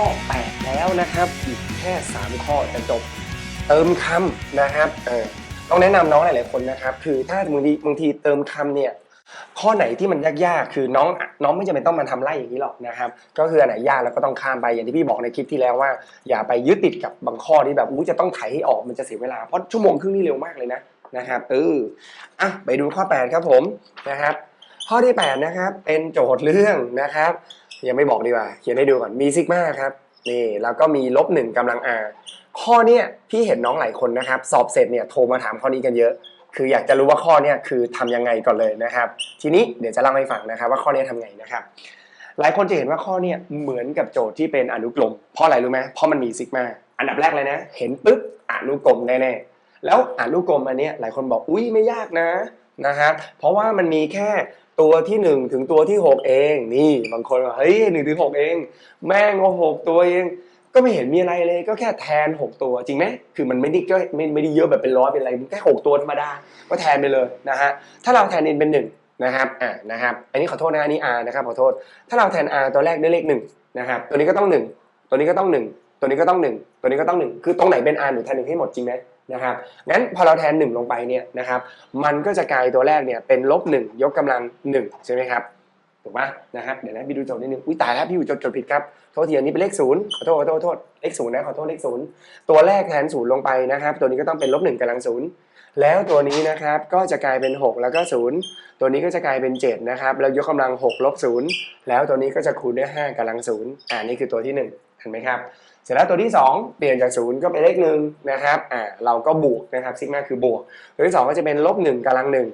ข้อ 8 แล้วนะครับ อีกแค่ 3 ข้อจะจบเติมคำนะครับเออต้องแนะนำน้องหลายๆคนนะครับ คือถ้าบางทีบางทีเติมคำเนี่ยข้อไหนที่มันยากๆ คือน้องน้องไม่จำเป็นต้องมาทำไล่อย่างนี้หรอกนะครับ ก็คืออันไหนยากแล้วก็ต้องข้ามไปอย่างที่พี่บอกในคลิปที่แล้วว่า อย่าไปยึดติดกับบางข้อที่แบบอู้จะต้องไถให้ออกมันจะเสียเวลา เพราะชั่วโมงครึ่งนี่เร็วมากเลยนะนะครับเอออะไปดูข้อ 8 ครับผมนะครับ ข้อที่ 8 นะครับ เป็นโจทย์เรื่องนะครับ ยังไม่บอกดีกว่า เขียนให้ดูก่อนมีซิกมาครับนี่แล้วก็มีลบหนึ่งกำลัง r ข้อเนี้ยพี่เห็นน้องหลายคนนะครับ สอบเสร็จเนี่ยโทรมาถามข้อนี้กันเยอะ คืออยากจะรู้ว่าข้อเนี้ยคือทำยังไงก่อนเลยนะครับ ทีนี้เดี๋ยวจะเล่าให้ฟังนะครับ ว่าข้อเนี้ยทำไงนะครับ หลายคนจะเห็นว่าข้อเนี้ยเหมือนกับโจทย์ที่เป็นอนุกรมเพราะอะไรรู้ไหมเพราะมันมีซิกมาอันดับแรกเลยนะ เห็นปุ๊บอนุกรมแน่ๆแล้วอนุกรมอันเนี้ยหลายคนบอกอุ้ยไม่ยากนะนะครับเพราะว่ามันมีแค่ ตัวที่1ถึงตัวที่6เอง นี่บางคนบอกเฮ้ยหนึ่งถึงหกเอง แม่งโอ้หกตัวเอง ก็ไม่เห็นมีอะไรเลย ก็แค่แทน6ตัวจริงไหมคือมันไม่ได้ก็ไม่ไม่ได้เยอะแบบเป็นร้อยเป็นอะไรมันแค่6ตัวธรรมดาก็แทนไปเลยนะฮะถ้าเราแทน n เป็น1นะครับอ่านะครับอันนี้ขอโทษนะอันนี้ r นะครับขอโทษ ถ้าเราแทน r ตัวแรกด้วยเลข1นะครับตัวนี้ก็ต้อง1ตัวนี้ก็ต้อง1ตัวนี้ก็ต้อง1ตัวนี้ก็ต้อง1คือตรงไหนเป็น r หนูแทนหนึ่งให้หมดจริงไหม นะครับงั้นพอเราแทน 1 ลงไปเนี่ยนะครับมันก็จะกลายตัวแรกเนี่ยเป็นลบ1ยกกำลัง1ใช่ไหมครับถูกปะนะครับเดี๋ยวนะพี่ดูโจทย์นิดนึงอุ้ยตายแล้วพี่อยู่จดจดผิดครับโทษทีอันนี้เป็นเลขศูนย์ขอโทษขอโทษขอโทษเลขศูนย์นะขอโทษเลขศูนย์ตัวแรกแทนศูนย์ลงไปนะครับ ตัวนี้ก็ต้องเป็นลบหนึ่งกำลังศูนย์แล้วตัวนี้นะครับก็จะกลายเป็น 6 แล้วก็ศูนย์ตัวนี้ก็จะกลายเป็น7นะครับแล้วยกกำลัง6ลบศูนย์แล้วตัวนี้ก็จะคูณด้วย5กำลังศูนย์อ่านี่คือตัวที่1เห็นไหมครับ เสร็จแล้วตัวที่ 2 เปลี่ยนจากศูนย์ก็เป็นเลขหนึ่งนะครับอ่าเราก็บวกนะครับซิกมาคือบวก ตัวที่สองก็จะเป็นลบหนึ่งกำลังหนึ่ง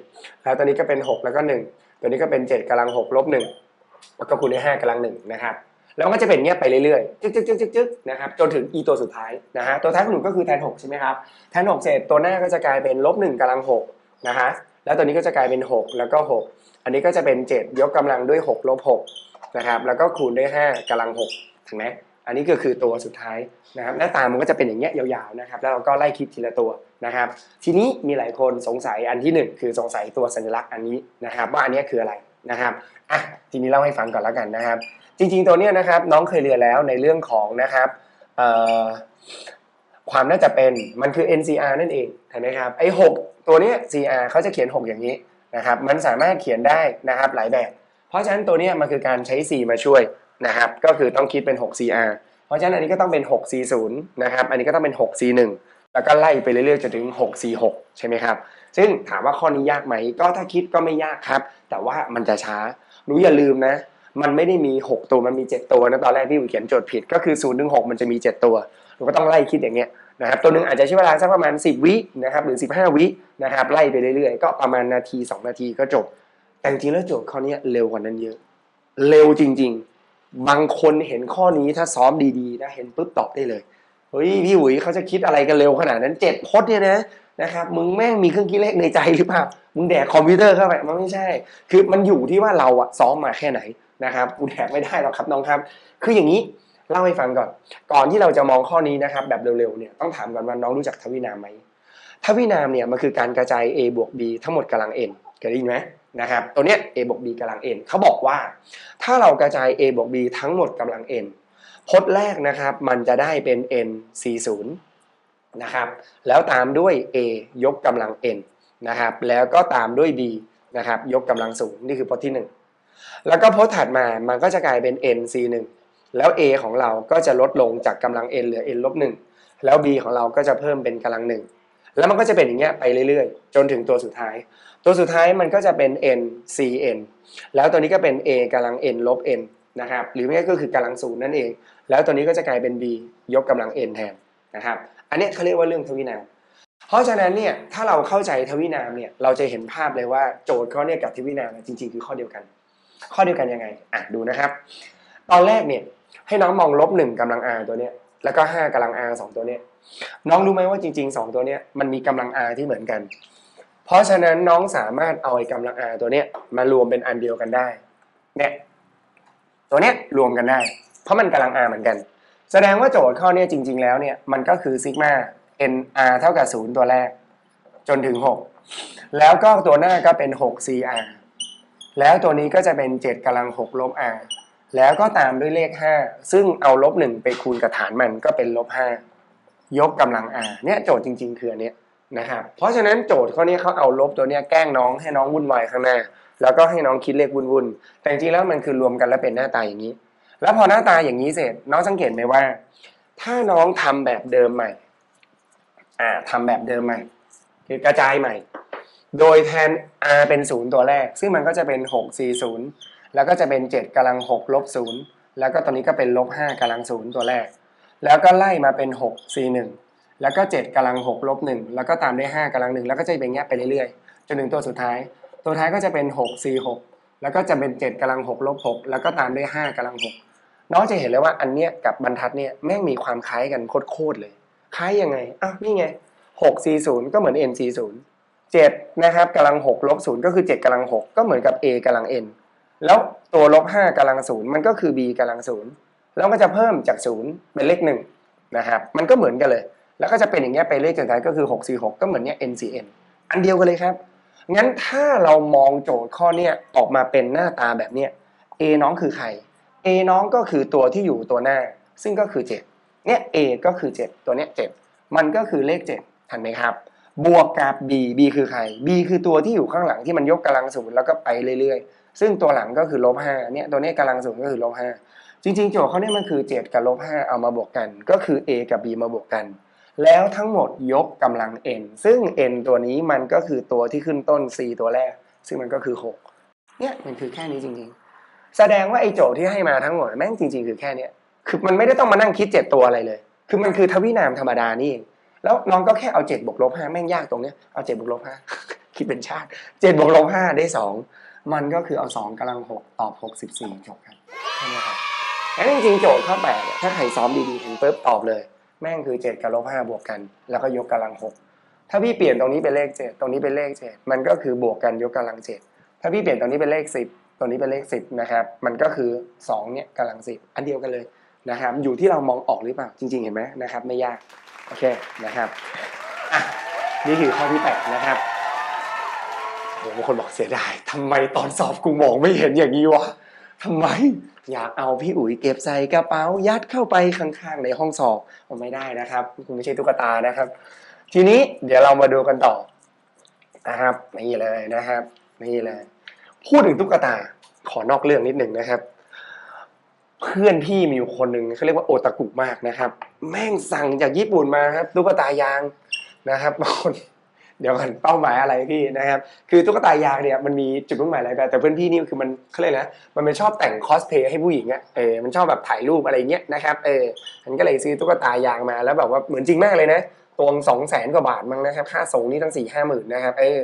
แล้วตัวนี้ก็เป็น 6 แล้วก็ 1 ตัวนี้ก็เป็น 7กำลัง6ลบ1แล้วก็คูณด้วย5กำลัง1นะครับแล้วก็จะเป็นเงี้ยไปเรื่อยๆ จึ๊กจึ๊กจึ๊กจึ๊กนะครับ จนถึง e ตัวสุดท้ายนะฮะ ตัวท้ายของหนูก็คือแทน 6 ใช่ไหมครับ แทน 6 เสร็จตัวหน้าก็จะกลายเป็นลบ1กำลัง6นะฮะ แล้วตัวนี้ก็จะกลายเป็น 6 แล้วก็ 6 อันนี้ก็จะเป็น 7 ยกกำลังด้วย 6 ลบ6นะครับ แล้วก็คูณด้วย5กำลัง6ถึงไหม อันนี้ก็คือตัวสุดท้ายนะครับหน้าตามันก็จะเป็นอย่างเงี้ยยาวๆนะครับแล้วเราก็ไล่คิดทีละตัวนะครับ ทีนี้มีหลายคนสงสัยอันที่หนึ่งคือสงสัยตัวสัญลักษณ์อันนี้นะครับ ว่าอันนี้คืออะไรนะครับอะทีนี้เล่าให้ฟังก่อนแล้วกันนะครับ จริงๆตัวเนี้ยนะครับน้องเคยเรียนแล้วในเรื่องของนะครับความน่าจะเป็นมันคือ NCR นั่นเองเห็นไหมครับไอ้หกตัวเนี้ย CR เขาจะเขียน 6 อย่างนี้นะครับมันสามารถเขียนได้นะครับหลายแบบ เพราะฉะนั้นตัวเนี้ยมันคือการใช้ C มาช่วย นะครับก็คือต้องคิดเป็น 6 CR เพราะฉะนั้นอันนี้ก็ต้องเป็น 6 C0 นะครับอันนี้ก็ต้องเป็น 6 C1 แล้วก็ไล่ไปเรื่อยๆจนถึง 6 C6 ใช่ไหมครับซึ่งถามว่าข้อนี้ยากไหมก็ถ้าคิดก็ไม่ยากครับ แต่ว่ามันจะช้าหนูอย่าลืมนะ มันไม่ได้มี 6 ตัวมันมี 7 ตัวนะตอนแรกที่ผมเขียนโจทย์ผิดก็คือ0ถึง6มันจะมี 7 ตัวเราก็ต้องไล่คิดอย่างเงี้ยนะครับตัวหนึงอาจจะใช้เวลาสักประมาณ 10 วินะครับหรือ 15 วินะครับไล่ไปเรื่อยๆ ก็ประมาณนาที 2 นาทีก็จบ แต่จริงแล้วโจทย์ข้อนี้เร็วกว่านั้นเยอะ เร็วจริง ๆ บางคนเห็นข้อนี้ถ้าซ้อมดีๆนะเห็นปุ๊บตอบได้เลยเฮ้ยพี่หุยเขาจะคิดอะไรกันเร็วขนาดนั้นเจ็ดพจน์เนี่ยนะนะครับมึงแม่งมีเครื่องคิดเลขในใจหรือเปล่ามึงแดกคอมพิวเตอร์เข้าไปมันไม่ใช่ คือมันอยู่ที่ว่าเราอะซ้อมมาแค่ไหนนะครับกูแดกไม่ได้หรอกครับน้องครับ คืออย่างนี้เล่าให้ฟังก่อน ก่อนที่เราจะมองข้อนี้นะครับแบบเร็วๆเนี่ยต้องถามก่อนว่าน้องรู้จักทวินามไหมทวินามเนี่ยมันคือการกระจาย a บวก b ทั้งหมดกำลัง n เคยได้ยินไหม นะครับตัวเนี้ย a บวก b กำลัง n เขาบอกว่า ถ้าเรากระจาย a บวก b ทั้งหมดกำลัง n พจน์แรกนะครับมันจะได้เป็น n c 0นะครับแล้วตามด้วย a ยกกำลัง n นะครับแล้วก็ตามด้วย b นะครับยกกำลังศูนย์นี่คือพจน์ที่หนึ่งแล้วก็พสต์ถัดมามันก็จะกลายเป็น n c 1แล้ว a ของเราก็จะลดลงจากกำลัง n เหลือ n ลบ1แล้ว b ของเราก็จะเพิ่มเป็นกำลัง1 แล้วมันก็จะเป็นอย่างเงี้ยไปเรื่อยๆ จนถึงตัวสุดท้าย ตัวสุดท้ายมันก็จะเป็น n c n แล้วตัวนี้ก็เป็น a กำลัง n ลบ n นะครับหรือไม่ก็คือกำลังศูนย์นั่นเอง แล้วตัวนี้ก็จะกลายเป็น b ยกกำลัง n แทนนะครับอันนี้เขาเรียกว่าเรื่องทวินามเพราะฉะนั้นเนี่ยถ้าเราเข้าใจทวินามเนี่ยเราจะเห็นภาพเลยว่าโจทย์เขาเนี่ยกับทวินามจริงๆ คือข้อเดียวกัน ข้อเดียวกันยังไงอะดูนะครับ ตอนแรกเนี่ยให้น้องมองลบหนึ่งกำลัง r ตัวเนี้ยแล้วก็ห้ากำลัง r สองตัวเนี้ย น้องรู้ไหมว่าจริงๆสองตัวเนี้ยมันมีกำลัง r ที่เหมือนกัน เพราะฉะนั้นน้องสามารถเอาไอ้กำลัง r ตัวเนี้ยมารวมเป็นอันเดียวกันได้ เนี่ยตัวเนี้ยรวมกันได้ เพราะมันกำลัง r เหมือนกัน แสดงว่าโจทย์ข้อเนี้ยจริง ๆ แล้วเนี่ยมันก็คือซิกมา n r เท่ากับศูนย์ตัวแรก จนถึง 6 แล้วก็ตัวหน้าก็เป็น 6 cr แล้วตัวนี้ก็จะเป็น 7กำลัง 6 ลบ r แล้วก็ตามด้วยเลขห้าซึ่งเอาลบหนึ่งไปคูณกับฐานมันก็เป็นลบห้า ยกกำลัง r เนี่ยโจทย์จริง ๆ คืออันเนี้ยนะครับเพราะฉะนั้นโจทย์ข้อนี้เขาเอาลบตัวเนี้ยแกล้งน้องให้น้องวุ่นวายข้างหน้า แล้วก็ให้น้องคิดเลขวุ่นๆแต่จริงๆแล้วมันคือรวมกันแล้วเป็นหน้าตาอย่างนี้ แล้วพอหน้าตาอย่างนี้เสร็จ น้องสังเกตไหมว่า ถ้าน้องทำแบบเดิมใหม่อ่าทำแบบเดิมใหม่ คือกระจายใหม่ โดยแทน r เป็นศูนย์ตัวแรก ซึ่งมันก็จะเป็น 6 4 0 แล้วก็จะเป็น 7กำลัง6ลบ0แล้วก็ตอนนี้ก็เป็นลบ5กำลัง0ตัวแรก แล้วก็ไล่มาเป็น 6 4 1 แล้วก็ 7กำลัง6ลบ1แล้วก็ตามด้วย5กำลัง1แล้วก็จะเป็นอย่างเงี้ยไปเรื่อยๆ จนถึงตัวสุดท้าย ตัวท้ายก็จะเป็น 6 4 6 แล้วก็จะเป็น 7กำลัง6ลบ6แล้วก็ตามด้วย5กำลัง6น้องจะเห็นเลยว่าอันเนี้ยกับบรรทัดเนี่ยแม่งมีความคล้ายกันโคตรๆเลย คล้ายยังไงอ้าวนี่ไง6 4 0 ก็เหมือน n 4 0 7นะครับกำลัง6ลบ0ก็คือ 7กำลัง6ก็เหมือนกับ a กำลัง n แล้วตัวลบ5กำลัง0มันก็คือ b กำลัง0 แล้วก็จะเพิ่มจาก0เป็นเลข1นะครับมันก็เหมือนกันเลย แล้วก็จะเป็นอย่างเงี้ยไปเลขสุดท้ายก็คือ 6 4 6 ก็เหมือนเนี้ย n c n อันเดียวกันเลยครับ งั้นถ้าเรามองโจทย์ข้อเนี้ยออกมาเป็นหน้าตาแบบเนี้ย a น้องคือใคร a น้องก็คือตัวที่อยู่ตัวหน้า ซึ่งก็คือ 7 เนี่ย a ก็คือ 7 ตัวเนี้ย7มันก็คือเลข 7 ทันไหมครับ บวกกับ b b คือใคร b คือตัวที่อยู่ข้างหลังที่มันยกกำลังศูนย์แล้วก็ไปเรื่อยๆ ซึ่งตัวหลังก็คือลบห้าเนี่ยตัวนี้กำลังศูนย์ก็คือลบห จริงๆ โจทย์เขาเนี่ยมันคือ 7 กับลบห้าเอามาบวกกัน ก็คือ a กับ b มาบวกกัน แล้วทั้งหมดยกกำลัง n ซึ่ง n ตัวนี้มันก็คือตัวที่ขึ้นต้น c ตัวแรก ซึ่งมันก็คือ 6 เนี่ยมันคือแค่นี้จริงๆ แสดงว่าไอ้โจทย์ที่ให้มาทั้งหมดแม่งจริง ๆ คือแค่เนี้ยคือมันไม่ได้ต้องมานั่งคิด 7 ตัวอะไรเลย คือมันคือทวินามธรรมดานี่เองแล้วน้องก็แค่เอา7บวกลบ5แม่งยากตรงเนี้ยเอา7บวกลบ5คิดเป็นชาติ7บวกลบ5ได้ 2 มันก็คือเอา2กำลัง6ตอบ64จบครับใช่ไหมครับ แล้จริงๆโจทย์ข้อ8เนี่ยถ้าใครซ้อมดีๆเห็นปุ๊บตอบเลย แม่งคือ 7 กับลบ5บวกกัน แล้วก็ยกกำลัง 6 ถ้าพี่เปลี่ยนตรงนี้เป็นเลข 7 ตรงนี้เป็นเลข 7 มันก็คือบวกกันยกกำลัง 7 ถ้าพี่เปลี่ยนตรงนี้เป็นเลข 10 ตรงนี้เป็นเลข 10นะครับมันก็คือ2เนี่ยกำลัง 10 อันเดียวกันเลยนะครับอยู่ที่เรามองออกหรือเปล่าจริง ๆ เห็นไหมนะครับไม่ยากโอเคนะครับนี่คือข้อที่แปดนะครับโหบางคนบอกเสียดายทำไมตอนสอบกูมองไม่เห็นอย่างนี้วะ ทำไมอยากเอาพี่อุ๋ยเก็บใส่กระเป๋ายัดเข้าไปข้างๆในห้องสอบไม่ได้นะครับคุณไม่ใช่ตุ๊กตานะครับ ทีนี้เดี๋ยวเรามาดูกันต่อนะครับนี่เลยนะครับนี่เลยพูดถึงตุ๊กตาขอนอกเรื่องนิดหนึ่งนะครับ เพื่อนพี่มีอยู่คนหนึ่งเขาเรียกว่าโอตากุมากนะครับ แม่งสั่งจากญี่ปุ่นมาครับตุ๊กตายางนะครับบางคน เดี๋ยวกันเป้าหมายอะไรพี่นะครับ คือตุ๊กตายางเนี่ยมันมีจุดมุ่งหมายอะไรแบบแต่เพื่อนพี่นี่คือมันเขาเรียกนะมันเป็นชอบแต่งคอสเพย์ให้ผู้หญิงอะเออมันชอบแบบถ่ายรูปอะไรเงี้ยนะครับเออมันก็เลยซื้อตุ๊กตายางมาแล้วแบบว่าเหมือนจริงมากเลยนะตัวสองแสนกว่าบาทมั้งนะครับค่าส่งนี่ตั้งสี่ห้าหมื่นนะครับเออ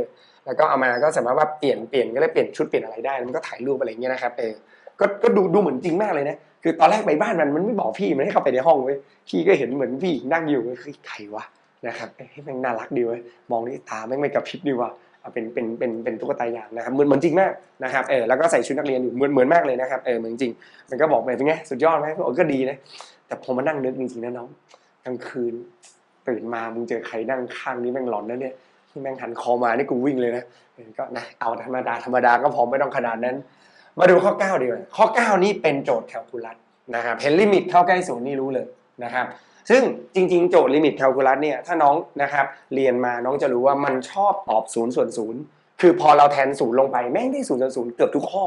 แล้วก็เอามาก็สามารถว่าเปลี่ยนเปลี่ยนก็ได้เปลี่ยนชุดเปลี่ยนอะไรได้มันก็ถ่ายรูปอะไรเงี้ยนะครับเออก็ก็ดูดูเหมือนจริงมากเลยนะคือตอนแรกไปบ้านมันมันไม่บอกพี่มันให้เข้าไปในห้องเว้ยพี่ก็เห็นเหมือนพี่นั่งอยู่ใครวะ นะครับเอ้ยแม่งน่ารักดีเว้ยมองนี่ตาแม่งไม่กระพริบดีว่ะเป็นเป็นเป็นเป็นตุ๊กตายางนะครับเหมือนเหมือนจริงมากนะครับเออแล้วก็ใส่ชุดนักเรียนอยู่เหมือนเหมือนมากเลยนะครับเออเหมือนจริงมันก็บอกไปเป็นไงสุดยอดไหมก็ดีนะแต่พอมานั่งนึกจริงๆนะน้องกลางคืนตื่นมามึงเจอใครนั่งข้างนี้แม่งหลอนนะเนี่ยที่แม่งหันคอมานี่กูวิ่งเลยนะก็นะเอาธรรมดาธรรมดาก็พอไม่ต้องขนาดนั้น มาดูข้อ 9 ดีกว่าข้อ 9 นี่เป็นโจทย์แคลคูลัสนะครับเห็นลิมิตเท่าใกล้ศูนย์นี่รู้เลยนะครับ ซึ่งจริงๆ โจทย์ลิมิตแคลคูลัสเนี่ยถ้าน้องนะครับเรียนมาน้องจะรู้ว่ามันชอบตอบศูนย์ส่วนศูนย์คือพอเราแทนศูนย์ลงไปแม่งได้ศูนย์ส่วนศูนย์เกือบทุกข้อ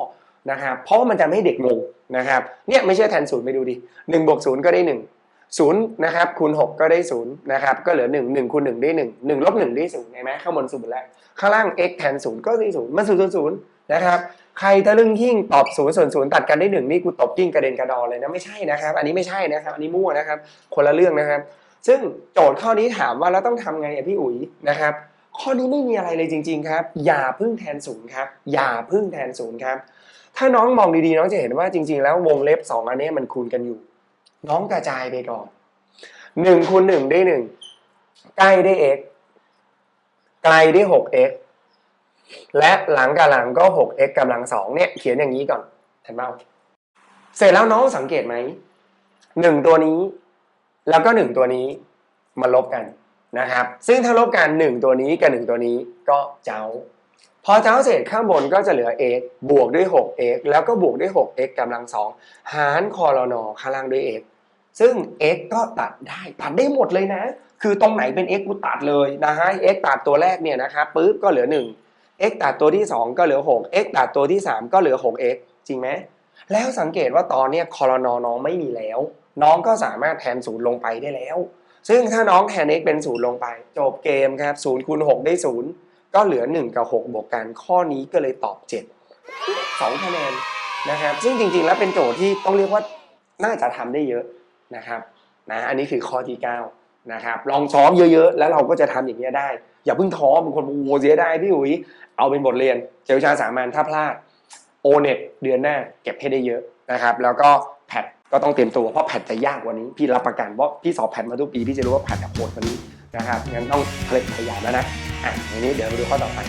นะครับเพราะว่ามันจะไม่ให้เด็กงงนะครับเนี่ยไม่ใช่แทนศูนย์ไปดูดิหนึ่งบวกศูนย์ก็ได้หนึ่งศูนย์นะครับคูณหกก็ได้ศูนย์นะครับก็เหลือหนึ่งหนึ่งคูณหนึ่งได้หนึ่งหนึ่งลบหนึ่งได้ศูนย์เห็นไหมข้างบนศูนย์แล้วข้างล่าง x แทนศูนย์ก็ได้ศูนย์มันศูนย์ศูนย์นะครับ ใครตะลึงยิ่งตอบศูนย์ส่วนศูนย์ตัดกันได้หนึ่งนี่กูตบยิ่งกระเด็นกระดอนเลยนะไม่ใช่นะครับ อันนี้ไม่ใช่นะครับ อันนี้มั่วนะครับ คนละเรื่องนะครับ ซึ่งโจทย์ข้อนี้ถามว่าแล้วต้องทำไงอะพี่อุ๋ยนะครับ ข้อนี้ไม่มีอะไรเลยจริง ๆ ครับ อย่าพึ่งแทนศูนย์ครับ อย่าพึ่งแทนศูนย์ครับ ถ้าน้องมองดีๆน้องจะเห็นว่าจริง ๆ แล้ววงเล็บสองอันนี้มันคูณกันอยู่ น้องกระจายไปก่อนหนึ่งคูณหนึ่งได้หนึ่งใกล้ได้ x ไกลได้ 6x และหลังกับหลังก็ 6x กำลังสองเนี่ย เขียนอย่างนี้ก่อนเห็นเปล่าเสร็จแล้วน้องสังเกตไหมหนึ่งตัวนี้ แล้วก็หนึ่งตัวนี้มาลบกันนะครับ ซึ่งถ้าลบกันหนึ่งตัวนี้กับหนึ่งตัวนี้ก็เจ้า พอเจ้าเศษข้างบนก็จะเหลือ x บวกด้วย 6x แล้วก็บวกด้วย 6x กำลังสองหารคอรนอข้างล่างด้วย x ซึ่ง x ก็ตัดได้ตัดได้หมดเลยนะ คือตรงไหนเป็น x กูตัดเลยนะฮะ x ตัดตัวแรกเนี่ยนะครับปุ๊บก็เหลือ 1 x ตัดตัวที่ 2 ก็เหลือ 6 x ตัดตัวที่ 3 ก็เหลือ 6x จริงไหมแล้วสังเกตว่าตอนนี้คอรนอน้องไม่มีแล้ว น้องก็สามารถแทนศูนย์ลงไปได้แล้ว ซึ่งถ้าน้องแทน x เป็นศูนย์ลงไป จบเกมครับ0คูณ6ได้0ก็เหลือ 1 กับ 6 บวกกัน ข้อนี้ก็เลยตอบ 7 2คะแนนนะครับ ซึ่งจริงๆ แล้วเป็นโจทย์ที่ต้องเรียกว่าน่าจะทำได้เยอะนะครับนะอันนี้คือข้อที่ 9 นะครับลองซ้อมเยอะๆ แล้วเราก็จะทำอย่างนี้ได้ อย่าเพิ่งท้อบางคนโอ้โหเสียได้พี่อุ๋ยเอาเป็นบทเรียนเจ้าชาสามัญถ้าพลาดโอเน็ตเดือนหน้าเก็บให้ได้เยอะนะครับ แล้วก็แพทก็ต้องเตรียมตัวเพราะแพทจะยากกว่านี้ พี่รับประกันว่าพี่สอบแพทมาทุกปีพี่จะรู้ว่าแพทจะโหดกว่านี้นะครับงั้นต้องผลิตพยายามแล้วนะอะทีนี้เดี๋ยวมาดูข้อต่อไป